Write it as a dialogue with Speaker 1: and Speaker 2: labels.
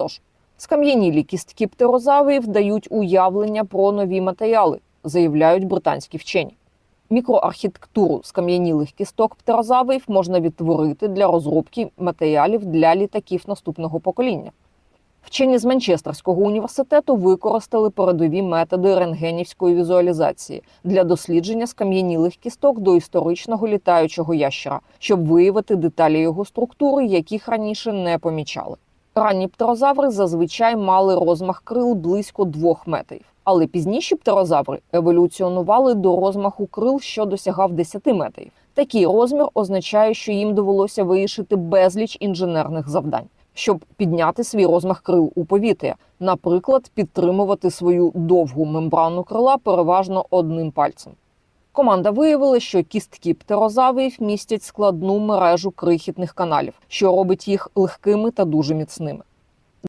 Speaker 1: Отож, скам'янілі кістки птерозаврів дають уявлення про нові матеріали, заявляють британські вчені. Мікроархітектуру скам'янілих кісток птерозаврів можна відтворити для розробки матеріалів для літаків наступного покоління. Вчені з Манчестерського університету використали передові методи рентгенівської візуалізації для дослідження скам'янілих кісток до історичного літаючого ящера, щоб виявити деталі його структури, яких раніше не помічали. Ранні птерозаври зазвичай мали розмах крил близько двох метрів, але пізніші птерозаври еволюціонували до розмаху крил, що досягав 10 метрів. Такий розмір означає, що їм довелося вирішити безліч інженерних завдань, щоб підняти свій розмах крил у повітря, наприклад, підтримувати свою довгу мембрану крила переважно одним пальцем. Команда виявила, що кістки птерозаврів містять складну мережу крихітних каналів, що робить їх легкими та дуже міцними.